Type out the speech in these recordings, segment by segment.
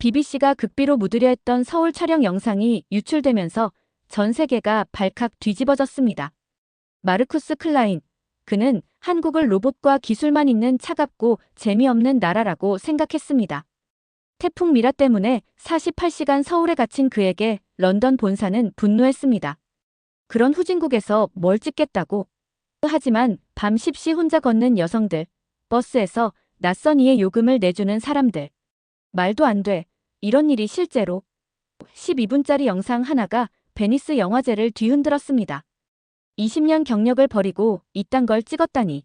BBC가 극비로 묻으려 했던 서울 촬영 영상이 유출되면서 전 세계가 발칵 뒤집어졌습니다. 마르쿠스 클라인. 그는 한국을 로봇과 기술만 있는 차갑고 재미없는 나라라고 생각했습니다. 태풍 미라 때문에 48시간 서울에 갇힌 그에게 런던 본사는 분노했습니다. 그런 후진국에서 뭘 찍겠다고. 하지만 밤 10시 혼자 걷는 여성들, 버스에서 낯선 이의 요금을 내주는 사람들. 말도 안 돼. 이런 일이 실제로 12분짜리 영상 하나가 베니스 영화제를 뒤흔들었습니다. 20년 경력을 버리고 이딴 걸 찍었다니.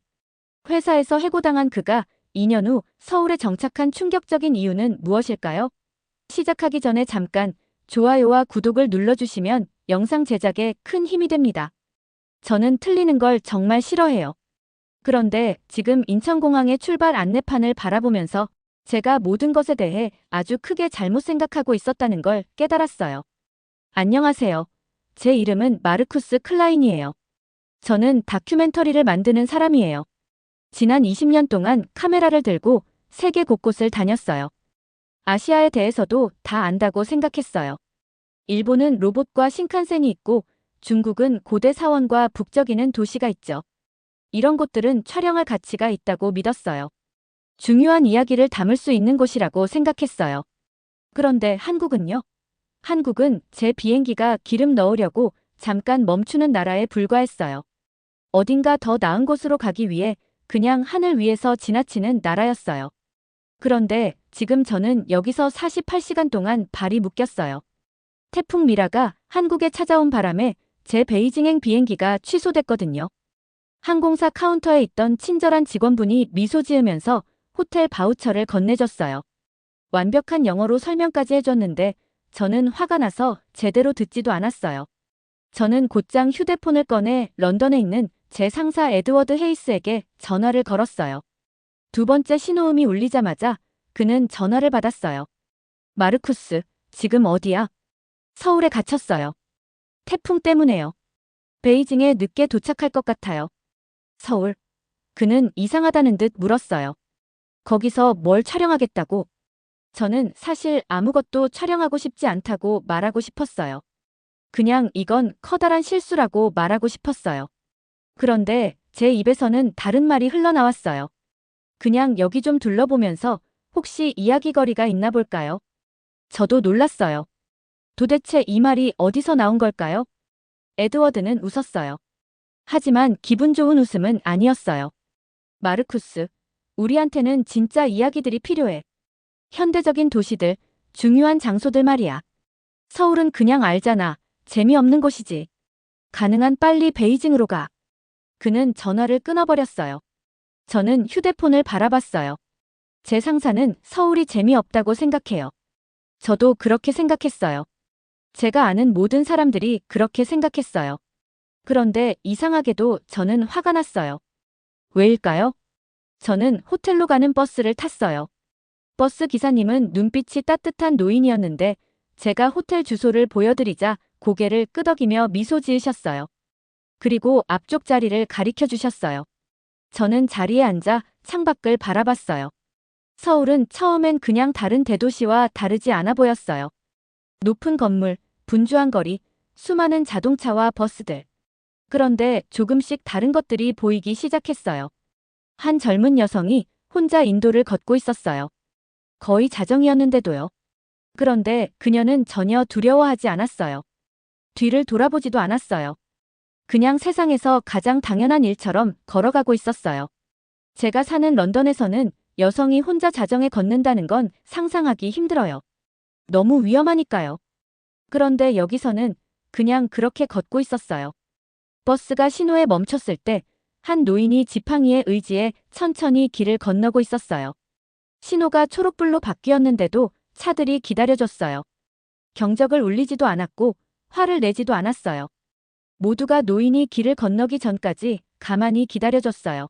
회사에서 해고당한 그가 2년 후 서울에 정착한 충격적인 이유는 무엇일까요? 시작하기 전에 잠깐 좋아요와 구독을 눌러주시면 영상 제작에 큰 힘이 됩니다. 저는 틀리는 걸 정말 싫어해요. 그런데 지금 인천공항의 출발 안내판을 바라보면서 제가 모든 것에 대해 아주 크게 잘못 생각하고 있었다는 걸 깨달았어요. 안녕하세요. 제 이름은 마르쿠스 클라인이에요. 저는 다큐멘터리를 만드는 사람이에요. 지난 20년 동안 카메라를 들고 세계 곳곳을 다녔어요. 아시아에 대해서도 다 안다고 생각했어요. 일본은 로봇과 신칸센이 있고 중국은 고대 사원과 북적이는 도시가 있죠. 이런 곳들은 촬영할 가치가 있다고 믿었어요. 중요한 이야기를 담을 수 있는 곳이라고 생각했어요. 그런데 한국은요? 한국은 제 비행기가 기름 넣으려고 잠깐 멈추는 나라에 불과했어요. 어딘가 더 나은 곳으로 가기 위해 그냥 하늘 위에서 지나치는 나라였어요. 그런데 지금 저는 여기서 48시간 동안 발이 묶였어요. 태풍 미라가 한국에 찾아온 바람에 제 베이징행 비행기가 취소됐거든요. 항공사 카운터에 있던 친절한 직원분이 미소 지으면서 호텔 바우처를 건네줬어요. 완벽한 영어로 설명까지 해줬는데 저는 화가 나서 제대로 듣지도 않았어요. 저는 곧장 휴대폰을 꺼내 런던에 있는 제 상사 에드워드 헤이스에게 전화를 걸었어요. 두 번째 신호음이 울리자마자 그는 전화를 받았어요. 마르쿠스, 지금 어디야? 서울에 갇혔어요. 태풍 때문에요. 베이징에 늦게 도착할 것 같아요. 서울. 그는 이상하다는 듯 물었어요. 거기서 뭘 촬영하겠다고? 저는 사실 아무것도 촬영하고 싶지 않다고 말하고 싶었어요. 그냥 이건 커다란 실수라고 말하고 싶었어요. 그런데 제 입에서는 다른 말이 흘러나왔어요. 그냥 여기 좀 둘러보면서 혹시 이야기거리가 있나 볼까요? 저도 놀랐어요. 도대체 이 말이 어디서 나온 걸까요? 에드워드는 웃었어요. 하지만 기분 좋은 웃음은 아니었어요. 마르쿠스, 우리한테는 진짜 이야기들이 필요해. 현대적인 도시들, 중요한 장소들 말이야. 서울은 그냥 알잖아. 재미없는 곳이지. 가능한 빨리 베이징으로 가. 그는 전화를 끊어버렸어요. 저는 휴대폰을 바라봤어요. 제 상사는 서울이 재미없다고 생각해요. 저도 그렇게 생각했어요. 제가 아는 모든 사람들이 그렇게 생각했어요. 그런데 이상하게도 저는 화가 났어요. 왜일까요? 저는 호텔로 가는 버스를 탔어요. 버스 기사님은 눈빛이 따뜻한 노인이었는데 제가 호텔 주소를 보여드리자 고개를 끄덕이며 미소 지으셨어요. 그리고 앞쪽 자리를 가리켜 주셨어요. 저는 자리에 앉아 창밖을 바라봤어요. 서울은 처음엔 그냥 다른 대도시와 다르지 않아 보였어요. 높은 건물, 분주한 거리, 수많은 자동차와 버스들. 그런데 조금씩 다른 것들이 보이기 시작했어요. 한 젊은 여성이 혼자 인도를 걷고 있었어요. 거의 자정이었는데도요. 그런데 그녀는 전혀 두려워하지 않았어요. 뒤를 돌아보지도 않았어요. 그냥 세상에서 가장 당연한 일처럼 걸어가고 있었어요. 제가 사는 런던에서는 여성이 혼자 자정에 걷는다는 건 상상하기 힘들어요. 너무 위험하니까요. 그런데 여기서는 그냥 그렇게 걷고 있었어요. 버스가 신호에 멈췄을 때 한 노인이 지팡이에 의지해 천천히 길을 건너고 있었어요. 신호가 초록불로 바뀌었는데도 차들이 기다려줬어요. 경적을 울리지도 않았고 화를 내지도 않았어요. 모두가 노인이 길을 건너기 전까지 가만히 기다려줬어요.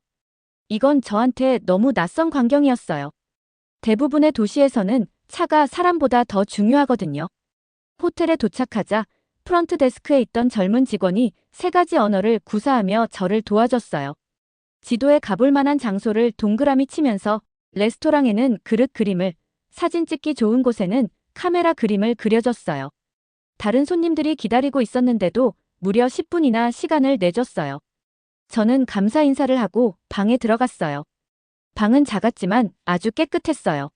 이건 저한테 너무 낯선 광경이었어요. 대부분의 도시에서는 차가 사람보다 더 중요하거든요. 호텔에 도착하자 프런트 데스크에 있던 젊은 직원이 세 가지 언어를 구사하며 저를 도와줬어요. 지도에 가볼 만한 장소를 동그라미 치면서 레스토랑에는 그릇 그림을, 사진 찍기 좋은 곳에는 카메라 그림을 그려줬어요. 다른 손님들이 기다리고 있었는데도 무려 10분이나 시간을 내줬어요. 저는 감사 인사를 하고 방에 들어갔어요. 방은 작았지만 아주 깨끗했어요.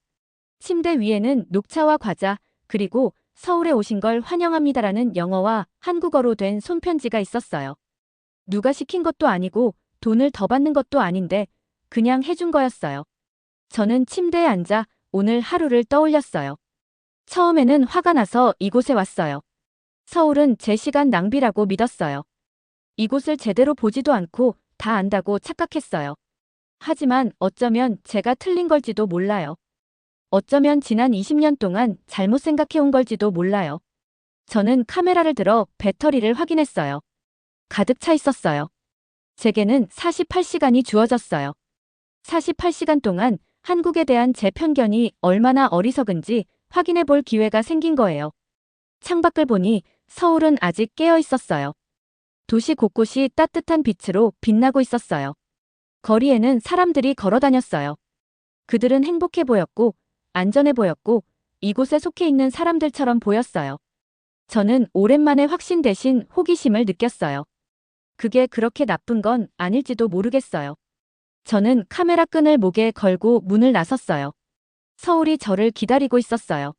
침대 위에는 녹차와 과자, 그리고 서울에 오신 걸 환영합니다라는 영어와 한국어로 된 손편지가 있었어요. 누가 시킨 것도 아니고 돈을 더 받는 것도 아닌데 그냥 해준 거였어요. 저는 침대에 앉아 오늘 하루를 떠올렸어요. 처음에는 화가 나서 이곳에 왔어요. 서울은 제 시간 낭비라고 믿었어요. 이곳을 제대로 보지도 않고 다 안다고 착각했어요. 하지만 어쩌면 제가 틀린 걸지도 몰라요. 어쩌면 지난 20년 동안 잘못 생각해온 걸지도 몰라요. 저는 카메라를 들어 배터리를 확인했어요. 가득 차 있었어요. 제게는 48시간이 주어졌어요. 48시간 동안 한국에 대한 제 편견이 얼마나 어리석은지 확인해 볼 기회가 생긴 거예요. 창밖을 보니 서울은 아직 깨어 있었어요. 도시 곳곳이 따뜻한 빛으로 빛나고 있었어요. 거리에는 사람들이 걸어 다녔어요. 그들은 행복해 보였고, 안전해 보였고, 이곳에 속해 있는 사람들처럼 보였어요. 저는 오랜만에 확신 대신 호기심을 느꼈어요. 그게 그렇게 나쁜 건 아닐지도 모르겠어요. 저는 카메라 끈을 목에 걸고 문을 나섰어요. 서울이 저를 기다리고 있었어요.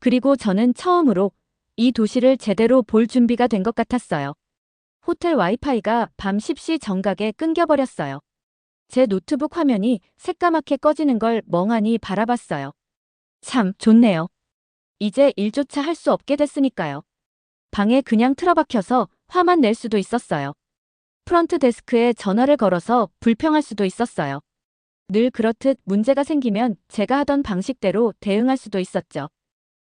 그리고 저는 처음으로 이 도시를 제대로 볼 준비가 된 것 같았어요. 호텔 와이파이가 밤 10시 정각에 끊겨버렸어요. 제 노트북 화면이 새까맣게 꺼지는 걸 멍하니 바라봤어요. 참 좋네요. 이제 일조차 할 수 없게 됐으니까요. 방에 그냥 틀어박혀서 화만 낼 수도 있었어요. 프런트 데스크에 전화를 걸어서 불평할 수도 있었어요. 늘 그렇듯 문제가 생기면 제가 하던 방식대로 대응할 수도 있었죠.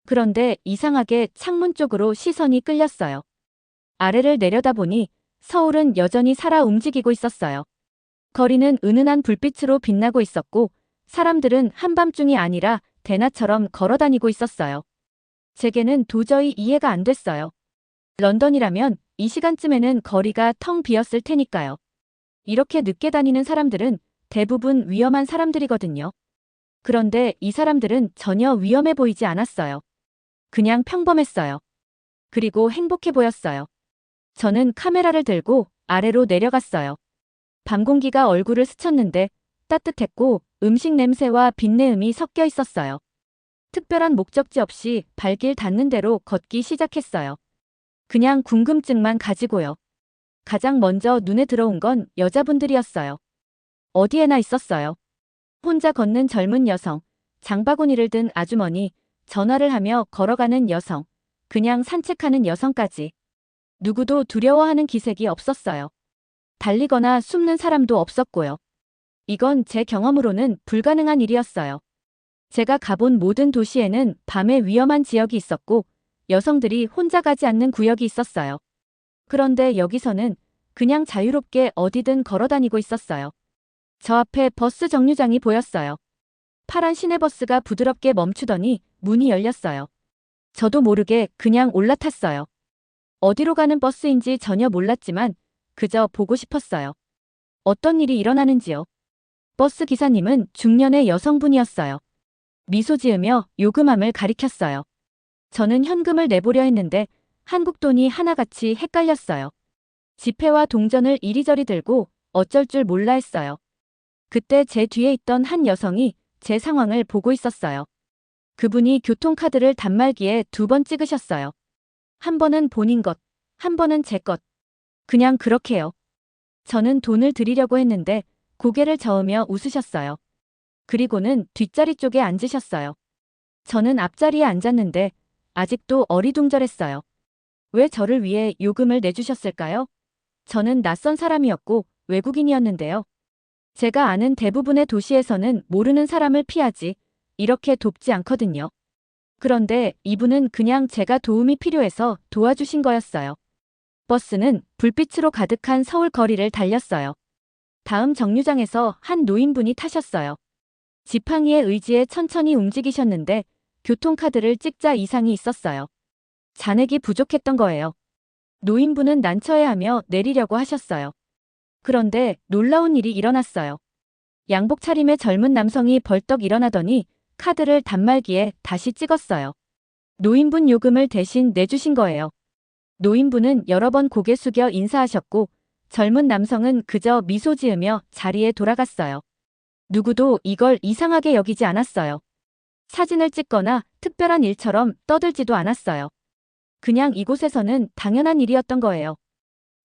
그런데 이상하게 창문 쪽으로 시선이 끌렸어요. 아래를 내려다보니 서울은 여전히 살아 움직이고 있었어요. 거리는 은은한 불빛으로 빛나고 있었고 사람들은 한밤중이 아니라 대낮처럼 걸어 다니고 있었어요. 제게는 도저히 이해가 안 됐어요. 런던이라면 이 시간쯤에는 거리가 텅 비었을 테니까요. 이렇게 늦게 다니는 사람들은 대부분 위험한 사람들이거든요. 그런데 이 사람들은 전혀 위험해 보이지 않았어요. 그냥 평범했어요. 그리고 행복해 보였어요. 저는 카메라를 들고 아래로 내려갔어요. 밤 공기가 얼굴을 스쳤는데 따뜻했고 음식 냄새와 빛내음이 섞여 있었어요. 특별한 목적지 없이 발길 닿는 대로 걷기 시작했어요. 그냥 궁금증만 가지고요. 가장 먼저 눈에 들어온 건 여자분들이었어요. 어디에나 있었어요. 혼자 걷는 젊은 여성, 장바구니를 든 아주머니, 전화를 하며 걸어가는 여성, 그냥 산책하는 여성까지. 누구도 두려워하는 기색이 없었어요. 달리거나 숨는 사람도 없었고요. 이건 제 경험으로는 불가능한 일이었어요. 제가 가본 모든 도시에는 밤에 위험한 지역이 있었고 여성들이 혼자 가지 않는 구역이 있었어요. 그런데 여기서는 그냥 자유롭게 어디든 걸어 다니고 있었어요. 저 앞에 버스 정류장이 보였어요. 파란 시내버스가 부드럽게 멈추더니 문이 열렸어요. 저도 모르게 그냥 올라탔어요. 어디로 가는 버스인지 전혀 몰랐지만 그저 보고 싶었어요. 어떤 일이 일어나는지요. 버스 기사님은 중년의 여성분이었어요. 미소 지으며 요금함을 가리켰어요. 저는 현금을 내보려 했는데 한국 돈이 하나같이 헷갈렸어요. 지폐와 동전을 이리저리 들고 어쩔 줄 몰라 했어요. 그때 제 뒤에 있던 한 여성이 제 상황을 보고 있었어요. 그분이 교통카드를 단말기에 두 번 찍으셨어요. 한 번은 본인 것, 한 번은 제 것. 그냥 그렇게요. 저는 돈을 드리려고 했는데 고개를 저으며 웃으셨어요. 그리고는 뒷자리 쪽에 앉으셨어요. 저는 앞자리에 앉았는데 아직도 어리둥절했어요. 왜 저를 위해 요금을 내주셨을까요? 저는 낯선 사람이었고 외국인이었는데요. 제가 아는 대부분의 도시에서는 모르는 사람을 피하지 이렇게 돕지 않거든요. 그런데 이분은 그냥 제가 도움이 필요해서 도와주신 거였어요. 버스는 불빛으로 가득한 서울 거리를 달렸어요. 다음 정류장에서 한 노인분이 타셨어요. 지팡이의 의지에 천천히 움직이셨는데 교통카드를 찍자 이상이 있었어요. 잔액이 부족했던 거예요. 노인분은 난처해하며 내리려고 하셨어요. 그런데 놀라운 일이 일어났어요. 양복 차림의 젊은 남성이 벌떡 일어나더니 카드를 단말기에 다시 찍었어요. 노인분 요금을 대신 내주신 거예요. 노인분은 여러 번 고개 숙여 인사하셨고 젊은 남성은 그저 미소 지으며 자리에 돌아갔어요. 누구도 이걸 이상하게 여기지 않았어요. 사진을 찍거나 특별한 일처럼 떠들지도 않았어요. 그냥 이곳에서는 당연한 일이었던 거예요.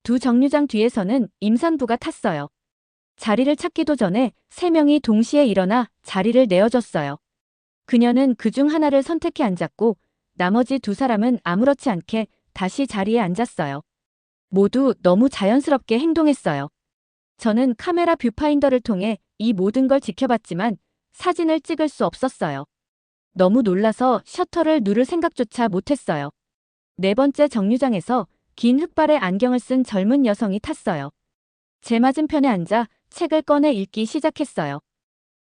두 정류장 뒤에서는 임산부가 탔어요. 자리를 찾기도 전에 세 명이 동시에 일어나 자리를 내어줬어요. 그녀는 그 중 하나를 선택해 앉았고 나머지 두 사람은 아무렇지 않게 다시 자리에 앉았어요. 모두 너무 자연스럽게 행동했어요. 저는 카메라 뷰파인더를 통해 이 모든 걸 지켜봤지만 사진을 찍을 수 없었어요. 너무 놀라서 셔터를 누를 생각조차 못했어요. 네 번째 정류장에서 긴 흑발의 안경을 쓴 젊은 여성이 탔어요. 제 맞은편에 앉아 책을 꺼내 읽기 시작했어요.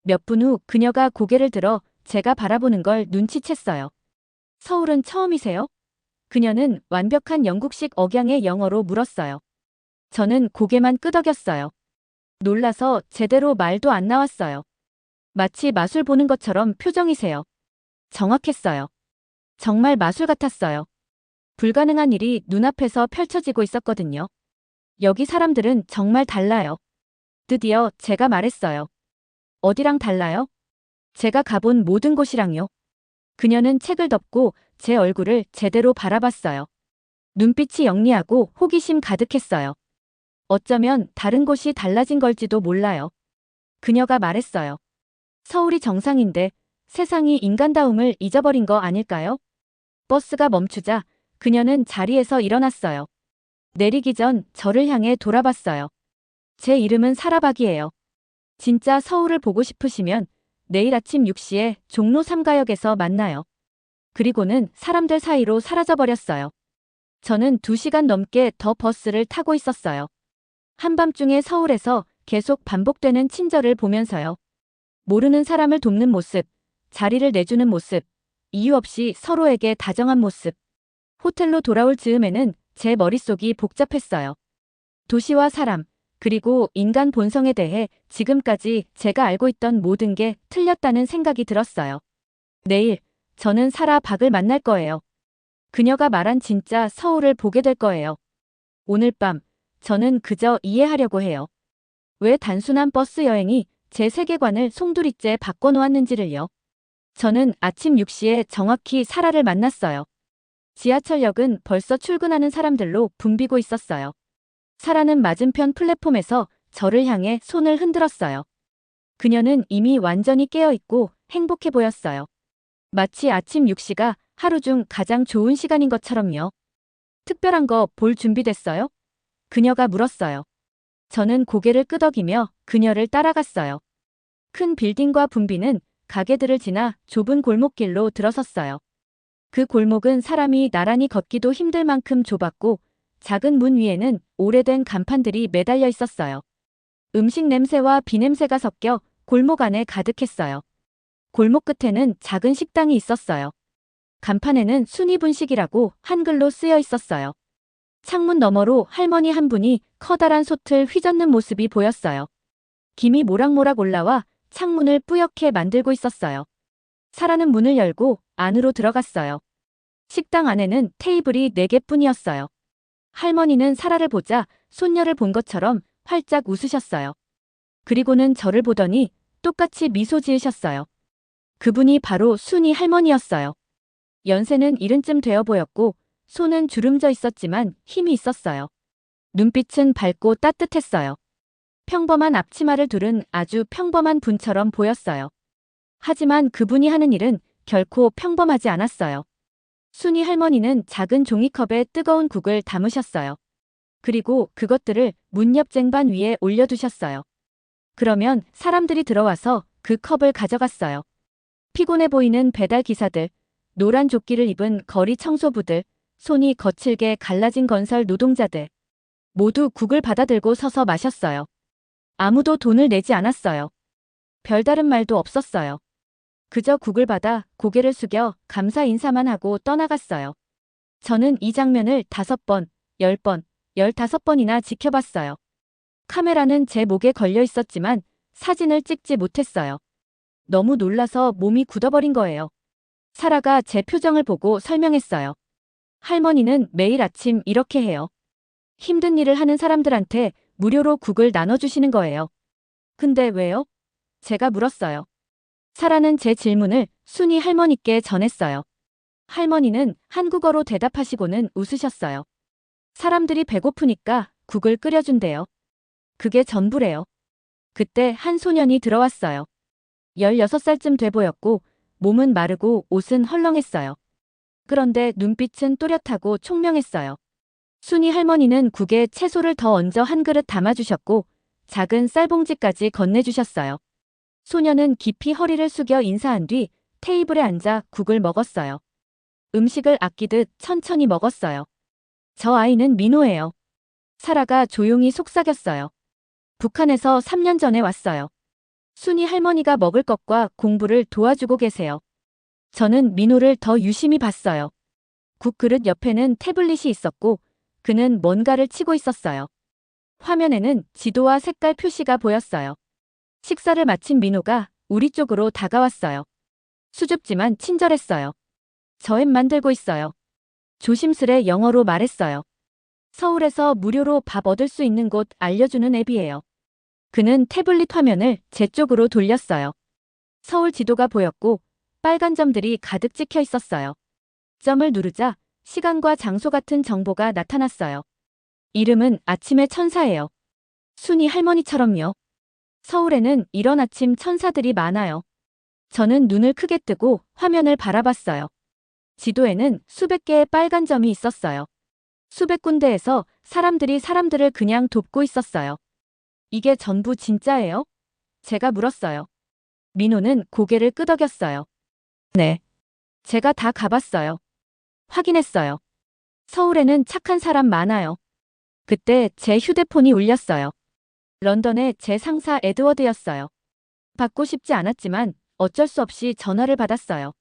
몇 분 후 그녀가 고개를 들어 제가 바라보는 걸 눈치챘어요. 서울은 처음이세요? 그녀는 완벽한 영국식 억양의 영어로 물었어요. 저는 고개만 끄덕였어요. 놀라서 제대로 말도 안 나왔어요. 마치 마술 보는 것처럼 표정이세요. 정확했어요. 정말 마술 같았어요. 불가능한 일이 눈앞에서 펼쳐지고 있었거든요. 여기 사람들은 정말 달라요. 드디어 제가 말했어요. 어디랑 달라요? 제가 가본 모든 곳이랑요. 그녀는 책을 덮고 제 얼굴을 제대로 바라봤어요. 눈빛이 영리하고 호기심 가득했어요. 어쩌면 다른 곳이 달라진 걸지도 몰라요. 그녀가 말했어요. 서울이 정상인데 세상이 인간다움을 잊어버린 거 아닐까요? 버스가 멈추자 그녀는 자리에서 일어났어요. 내리기 전 저를 향해 돌아봤어요. 제 이름은 사라박이에요. 진짜 서울을 보고 싶으시면 내일 아침 6시에 종로 3가역에서 만나요. 그리고는 사람들 사이로 사라져버렸어요. 저는 2시간 넘게 더 버스를 타고 있었어요. 한밤중에 서울에서 계속 반복되는 친절을 보면서요. 모르는 사람을 돕는 모습, 자리를 내주는 모습, 이유 없이 서로에게 다정한 모습. 호텔로 돌아올 즈음에는 제 머릿속이 복잡했어요. 도시와 사람, 그리고 인간 본성에 대해 지금까지 제가 알고 있던 모든 게 틀렸다는 생각이 들었어요. 내일, 저는 사라 박을 만날 거예요. 그녀가 말한 진짜 서울을 보게 될 거예요. 오늘 밤, 저는 그저 이해하려고 해요. 왜 단순한 버스 여행이 제 세계관을 송두리째 바꿔놓았는지를요. 저는 아침 6시에 정확히 사라를 만났어요. 지하철역은 벌써 출근하는 사람들로 붐비고 있었어요. 사라는 맞은편 플랫폼에서 저를 향해 손을 흔들었어요. 그녀는 이미 완전히 깨어있고 행복해 보였어요. 마치 아침 6시가 하루 중 가장 좋은 시간인 것처럼요. 특별한 거 볼 준비됐어요? 그녀가 물었어요. 저는 고개를 끄덕이며 그녀를 따라갔어요. 큰 빌딩과 붐비는 가게들을 지나 좁은 골목길로 들어섰어요. 그 골목은 사람이 나란히 걷기도 힘들 만큼 좁았고 작은 문 위에는 오래된 간판들이 매달려 있었어요. 음식 냄새와 비냄새가 섞여 골목 안에 가득했어요. 골목 끝에는 작은 식당이 있었어요. 간판에는 순위분식이라고 한글로 쓰여 있었어요. 창문 너머로 할머니 한 분이 커다란 솥을 휘젓는 모습이 보였어요. 김이 모락모락 올라와 창문을 뿌옇게 만들고 있었어요. 사라는 문을 열고 안으로 들어갔어요. 식당 안에는 테이블이 4개뿐이었어요. 할머니는 사라를 보자 손녀를 본 것처럼 활짝 웃으셨어요. 그리고는 저를 보더니 똑같이 미소 지으셨어요. 그분이 바로 순이 할머니였어요. 연세는 이른쯤 되어 보였고 손은 주름져 있었지만 힘이 있었어요. 눈빛은 밝고 따뜻했어요. 평범한 앞치마를 두른 아주 평범한 분처럼 보였어요. 하지만 그분이 하는 일은 결코 평범하지 않았어요. 순이 할머니는 작은 종이컵에 뜨거운 국을 담으셨어요. 그리고 그것들을 문 옆 쟁반 위에 올려두셨어요. 그러면 사람들이 들어와서 그 컵을 가져갔어요. 피곤해 보이는 배달 기사들, 노란 조끼를 입은 거리 청소부들, 손이 거칠게 갈라진 건설 노동자들. 모두 국을 받아들고 서서 마셨어요. 아무도 돈을 내지 않았어요. 별다른 말도 없었어요. 그저 국을 받아 고개를 숙여 감사 인사만 하고 떠나갔어요. 저는 이 장면을 다섯 번, 열 번, 열다섯 번이나 지켜봤어요. 카메라는 제 목에 걸려 있었지만 사진을 찍지 못했어요. 너무 놀라서 몸이 굳어버린 거예요. 사라가 제 표정을 보고 설명했어요. 할머니는 매일 아침 이렇게 해요. 힘든 일을 하는 사람들한테 무료로 국을 나눠주시는 거예요. 근데 왜요? 제가 물었어요. 사라는 제 질문을 순이 할머니께 전했어요. 할머니는 한국어로 대답하시고는 웃으셨어요. 사람들이 배고프니까 국을 끓여준대요. 그게 전부래요. 그때 한 소년이 들어왔어요. 16살쯤 돼 보였고 몸은 마르고 옷은 헐렁했어요. 그런데 눈빛은 또렷하고 총명했어요. 순이 할머니는 국에 채소를 더 얹어 한 그릇 담아주셨고 작은 쌀봉지까지 건네주셨어요. 소녀는 깊이 허리를 숙여 인사한 뒤 테이블에 앉아 국을 먹었어요. 음식을 아끼듯 천천히 먹었어요. 저 아이는 민호예요. 사라가 조용히 속삭였어요. 북한에서 3년 전에 왔어요. 순이 할머니가 먹을 것과 공부를 도와주고 계세요. 저는 민호를 더 유심히 봤어요. 국 그릇 옆에는 태블릿이 있었고 그는 뭔가를 치고 있었어요. 화면에는 지도와 색깔 표시가 보였어요. 식사를 마친 민호가 우리 쪽으로 다가왔어요. 수줍지만 친절했어요. 저앱 만들고 있어요. 조심스레 영어로 말했어요. 서울에서 무료로 밥 얻을 수 있는 곳 알려주는 앱이에요. 그는 태블릿 화면을 제 쪽으로 돌렸어요. 서울 지도가 보였고 빨간 점들이 가득 찍혀 있었어요. 점을 누르자 시간과 장소 같은 정보가 나타났어요. 이름은 아침의 천사예요. 순이 할머니처럼요. 서울에는 이런 아침 천사들이 많아요. 저는 눈을 크게 뜨고 화면을 바라봤어요. 지도에는 수백 개의 빨간 점이 있었어요. 수백 군데에서 사람들이 사람들을 그냥 돕고 있었어요. 이게 전부 진짜예요? 제가 물었어요. 민호는 고개를 끄덕였어요. 네. 제가 다 가봤어요. 확인했어요. 서울에는 착한 사람 많아요. 그때 제 휴대폰이 울렸어요. 런던의 제 상사 에드워드였어요. 받고 싶지 않았지만 어쩔 수 없이 전화를 받았어요.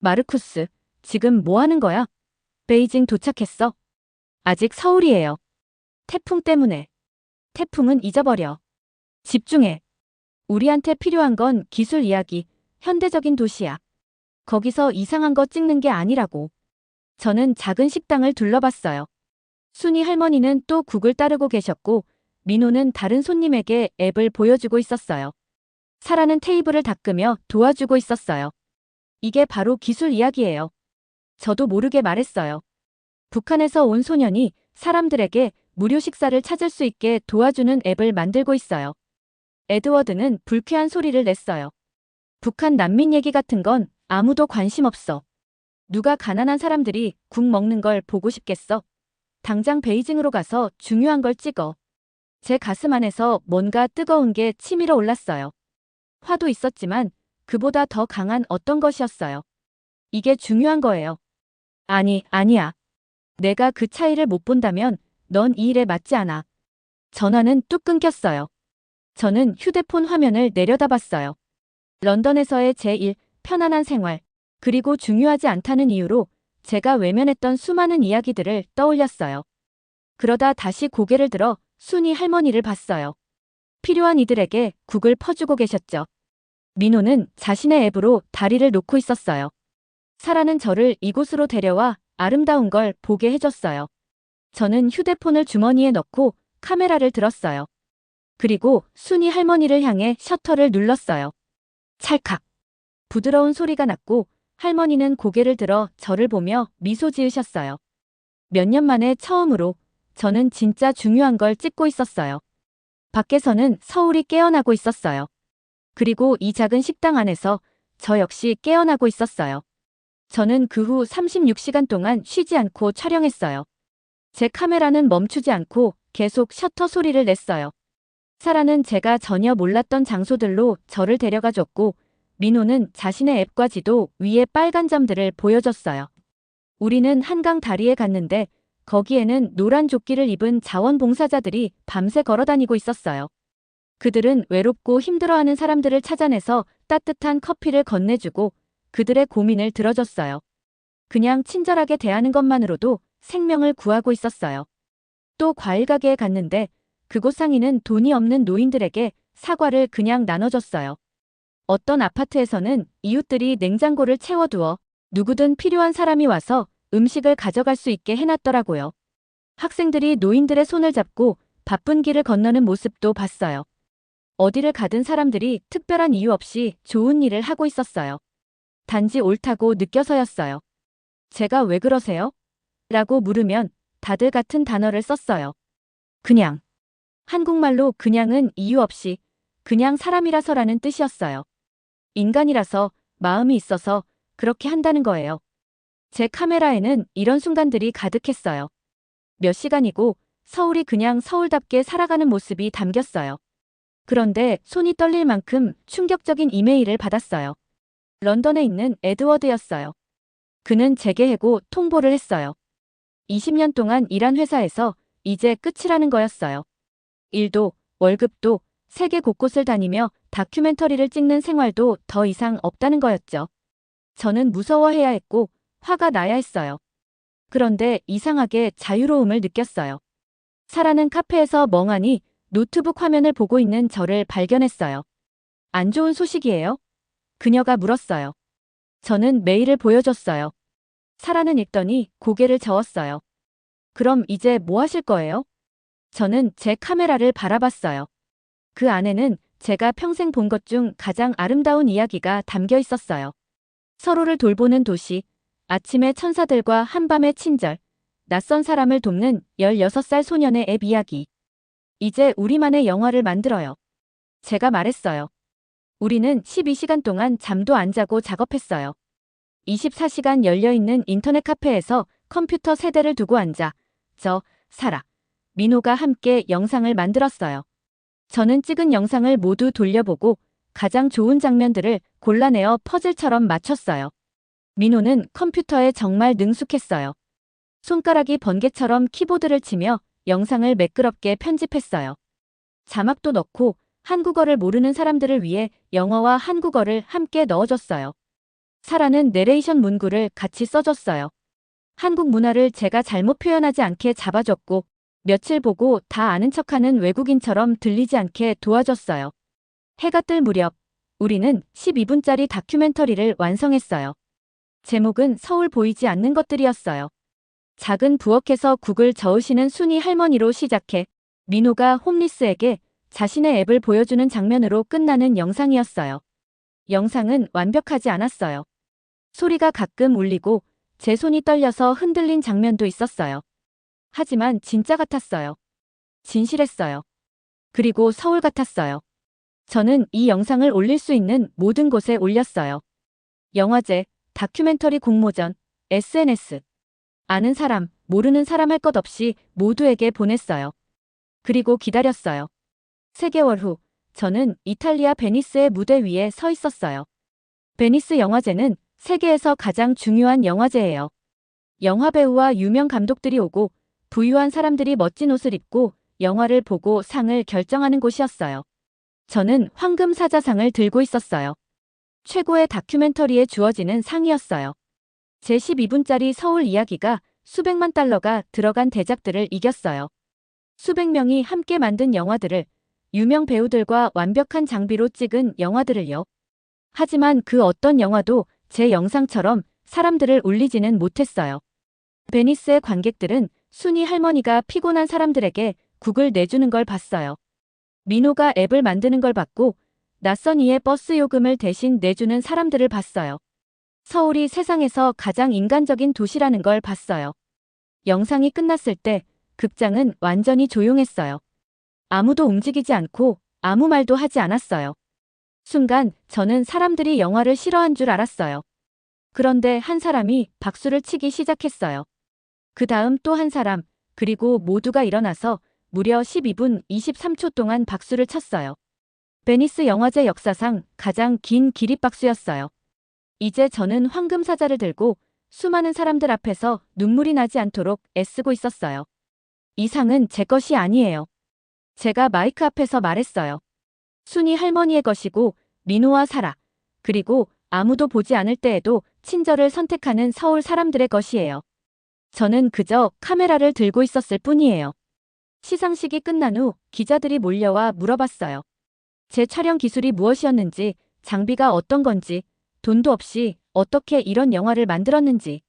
마르쿠스, 지금 뭐 하는 거야? 베이징 도착했어. 아직 서울이에요. 태풍 때문에. 태풍은 잊어버려. 집중해. 우리한테 필요한 건 기술 이야기, 현대적인 도시야. 거기서 이상한 거 찍는 게 아니라고. 저는 작은 식당을 둘러봤어요. 순이 할머니는 또 국을 따르고 계셨고, 민호는 다른 손님에게 앱을 보여주고 있었어요. 사라는 테이블을 닦으며 도와주고 있었어요. 이게 바로 기술 이야기예요. 저도 모르게 말했어요. 북한에서 온 소년이 사람들에게 무료 식사를 찾을 수 있게 도와주는 앱을 만들고 있어요. 에드워드는 불쾌한 소리를 냈어요. 북한 난민 얘기 같은 건 아무도 관심 없어. 누가 가난한 사람들이 국 먹는 걸 보고 싶겠어? 당장 베이징으로 가서 중요한 걸 찍어. 제 가슴 안에서 뭔가 뜨거운 게 치밀어 올랐어요. 화도 있었지만 그보다 더 강한 어떤 것이었어요. 이게 중요한 거예요. 아니, 아니야. 내가 그 차이를 못 본다면 넌 이 일에 맞지 않아. 전화는 뚝 끊겼어요. 저는 휴대폰 화면을 내려다봤어요. 런던에서의 제1 편안한 생활, 그리고 중요하지 않다는 이유로 제가 외면했던 수많은 이야기들을 떠올렸어요. 그러다 다시 고개를 들어 순이 할머니를 봤어요. 필요한 이들에게 국을 퍼주고 계셨죠. 민호는 자신의 앱으로 다리를 놓고 있었어요. 사라는 저를 이곳으로 데려와 아름다운 걸 보게 해줬어요. 저는 휴대폰을 주머니에 넣고 카메라를 들었어요. 그리고 순이 할머니를 향해 셔터를 눌렀어요. 찰칵. 부드러운 소리가 났고 할머니는 고개를 들어 저를 보며 미소 지으셨어요. 몇 년 만에 처음으로 저는 진짜 중요한 걸 찍고 있었어요. 밖에서는 서울이 깨어나고 있었어요. 그리고 이 작은 식당 안에서 저 역시 깨어나고 있었어요. 저는 그 후 36시간 동안 쉬지 않고 촬영했어요. 제 카메라는 멈추지 않고 계속 셔터 소리를 냈어요. 사라는 제가 전혀 몰랐던 장소들로 저를 데려가 줬고, 민호는 자신의 앱과 지도 위에 빨간 점들을 보여줬어요. 우리는 한강 다리에 갔는데, 거기에는 노란 조끼를 입은 자원봉사자들이 밤새 걸어다니고 있었어요. 그들은 외롭고 힘들어하는 사람들을 찾아내서 따뜻한 커피를 건네주고 그들의 고민을 들어줬어요. 그냥 친절하게 대하는 것만으로도 생명을 구하고 있었어요. 또 과일 가게에 갔는데 그곳 상인은 돈이 없는 노인들에게 사과를 그냥 나눠줬어요. 어떤 아파트에서는 이웃들이 냉장고를 채워두어 누구든 필요한 사람이 와서 음식을 가져갈 수 있게 해놨더라고요. 학생들이 노인들의 손을 잡고 바쁜 길을 건너는 모습도 봤어요. 어디를 가든 사람들이 특별한 이유 없이 좋은 일을 하고 있었어요. 단지 옳다고 느껴서였어요. 제가 왜 그러세요? 라고 물으면 다들 같은 단어를 썼어요. 그냥. 한국말로 그냥은 이유 없이 그냥 사람이라서라는 뜻이었어요. 인간이라서 마음이 있어서 그렇게 한다는 거예요. 제 카메라에는 이런 순간들이 가득했어요. 몇 시간이고 서울이 그냥 서울답게 살아가는 모습이 담겼어요. 그런데 손이 떨릴 만큼 충격적인 이메일을 받았어요. 런던에 있는 에드워드였어요. 그는 제게 해고 통보를 했어요. 20년 동안 일한 회사에서 이제 끝이라는 거였어요. 일도, 월급도, 세계 곳곳을 다니며 다큐멘터리를 찍는 생활도 더 이상 없다는 거였죠. 저는 무서워해야 했고, 화가 나야 했어요. 그런데 이상하게 자유로움을 느꼈어요. 사라는 카페에서 멍하니 노트북 화면을 보고 있는 저를 발견했어요. 안 좋은 소식이에요? 그녀가 물었어요. 저는 메일을 보여줬어요. 사라는 읽더니 고개를 저었어요. 그럼 이제 뭐 하실 거예요? 저는 제 카메라를 바라봤어요. 그 안에는 제가 평생 본 것 중 가장 아름다운 이야기가 담겨 있었어요. 서로를 돌보는 도시, 아침의 천사들과 한밤의 친절, 낯선 사람을 돕는 16살 소년의 앱 이야기. 이제 우리만의 영화를 만들어요. 제가 말했어요. 우리는 12시간 동안 잠도 안 자고 작업했어요. 24시간 열려있는 인터넷 카페에서 컴퓨터 세대를 두고 앉아 저, 사라, 민호가 함께 영상을 만들었어요. 저는 찍은 영상을 모두 돌려보고 가장 좋은 장면들을 골라내어 퍼즐처럼 맞췄어요. 민호는 컴퓨터에 정말 능숙했어요. 손가락이 번개처럼 키보드를 치며 영상을 매끄럽게 편집했어요. 자막도 넣고 한국어를 모르는 사람들을 위해 영어와 한국어를 함께 넣어줬어요. 사라는 내레이션 문구를 같이 써줬어요. 한국 문화를 제가 잘못 표현하지 않게 잡아줬고 며칠 보고 다 아는 척하는 외국인처럼 들리지 않게 도와줬어요. 해가 뜰 무렵 우리는 12분짜리 다큐멘터리를 완성했어요. 제목은 서울 보이지 않는 것들이었어요. 작은 부엌에서 국을 저으시는 순이 할머니로 시작해 민호가 홈리스에게 자신의 앱을 보여주는 장면으로 끝나는 영상이었어요. 영상은 완벽하지 않았어요. 소리가 가끔 울리고 제 손이 떨려서 흔들린 장면도 있었어요. 하지만 진짜 같았어요. 진실했어요. 그리고 서울 같았어요. 저는 이 영상을 올릴 수 있는 모든 곳에 올렸어요. 영화제, 다큐멘터리 공모전, SNS. 아는 사람, 모르는 사람 할 것 없이 모두에게 보냈어요. 그리고 기다렸어요. 3개월 후, 저는 이탈리아 베니스의 무대 위에 서 있었어요. 베니스 영화제는 세계에서 가장 중요한 영화제예요. 영화 배우와 유명 감독들이 오고 부유한 사람들이 멋진 옷을 입고 영화를 보고 상을 결정하는 곳이었어요. 저는 황금 사자상을 들고 있었어요. 최고의 다큐멘터리에 주어지는 상이었어요. 제 12분짜리 서울 이야기가 수백만 달러가 들어간 대작들을 이겼어요. 수백 명이 함께 만든 영화들을 유명 배우들과 완벽한 장비로 찍은 영화들을요. 하지만 그 어떤 영화도 제 영상처럼 사람들을 울리지는 못했어요. 베니스의 관객들은 순이 할머니가 피곤한 사람들에게 국을 내주는 걸 봤어요. 민호가 앱을 만드는 걸 봤고 낯선 이의 버스 요금을 대신 내주는 사람들을 봤어요. 서울이 세상에서 가장 인간적인 도시라는 걸 봤어요. 영상이 끝났을 때 극장은 완전히 조용했어요. 아무도 움직이지 않고 아무 말도 하지 않았어요. 순간 저는 사람들이 영화를 싫어한 줄 알았어요. 그런데 한 사람이 박수를 치기 시작했어요. 그 다음 또 한 사람, 그리고 모두가 일어나서 무려 12분 23초 동안 박수를 쳤어요. 베니스 영화제 역사상 가장 긴 기립박수였어요. 이제 저는 황금 사자를 들고 수많은 사람들 앞에서 눈물이 나지 않도록 애쓰고 있었어요. 이 상은 제 것이 아니에요. 제가 마이크 앞에서 말했어요. 순이 할머니의 것이고 민호와 사라, 그리고 아무도 보지 않을 때에도 친절을 선택하는 서울 사람들의 것이에요. 저는 그저 카메라를 들고 있었을 뿐이에요. 시상식이 끝난 후 기자들이 몰려와 물어봤어요. 제 촬영 기술이 무엇이었는지, 장비가 어떤 건지, 돈도 없이 어떻게 이런 영화를 만들었는지.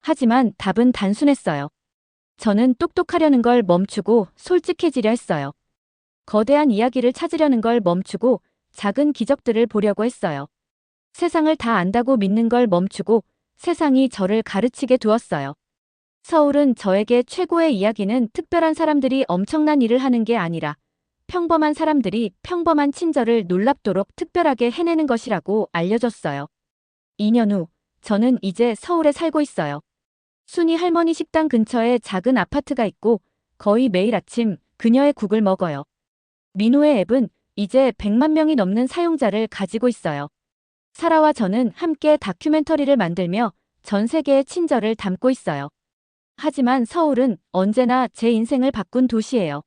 하지만 답은 단순했어요. 저는 똑똑하려는 걸 멈추고 솔직해지려 했어요. 거대한 이야기를 찾으려는 걸 멈추고 작은 기적들을 보려고 했어요. 세상을 다 안다고 믿는 걸 멈추고 세상이 저를 가르치게 두었어요. 서울은 저에게 최고의 이야기는 특별한 사람들이 엄청난 일을 하는 게 아니라 평범한 사람들이 평범한 친절을 놀랍도록 특별하게 해내는 것이라고 알려줬어요. 2년 후, 저는 이제 서울에 살고 있어요. 순이 할머니 식당 근처에 작은 아파트가 있고 거의 매일 아침 그녀의 국을 먹어요. 민호의 앱은 이제 100만 명이 넘는 사용자를 가지고 있어요. 사라와 저는 함께 다큐멘터리를 만들며 전 세계의 친절을 담고 있어요. 하지만 서울은 언제나 제 인생을 바꾼 도시예요.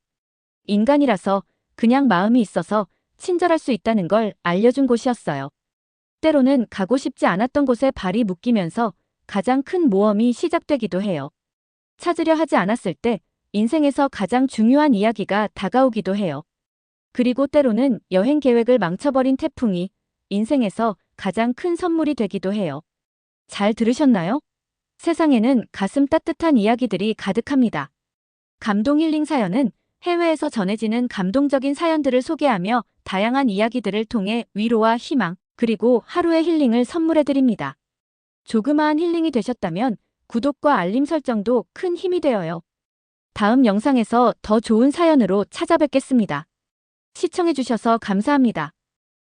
인간이라서 그냥 마음이 있어서 친절할 수 있다는 걸 알려준 곳이었어요. 때로는 가고 싶지 않았던 곳에 발이 묶이면서 가장 큰 모험이 시작되기도 해요. 찾으려 하지 않았을 때 인생에서 가장 중요한 이야기가 다가오기도 해요. 그리고 때로는 여행 계획을 망쳐버린 태풍이 인생에서 가장 큰 선물이 되기도 해요. 잘 들으셨나요? 세상에는 가슴 따뜻한 이야기들이 가득합니다. 감동 힐링 사연은 해외에서 전해지는 감동적인 사연들을 소개하며 다양한 이야기들을 통해 위로와 희망, 그리고 하루의 힐링을 선물해드립니다. 조그마한 힐링이 되셨다면 구독과 알림 설정도 큰 힘이 되어요. 다음 영상에서 더 좋은 사연으로 찾아뵙겠습니다. 시청해주셔서 감사합니다.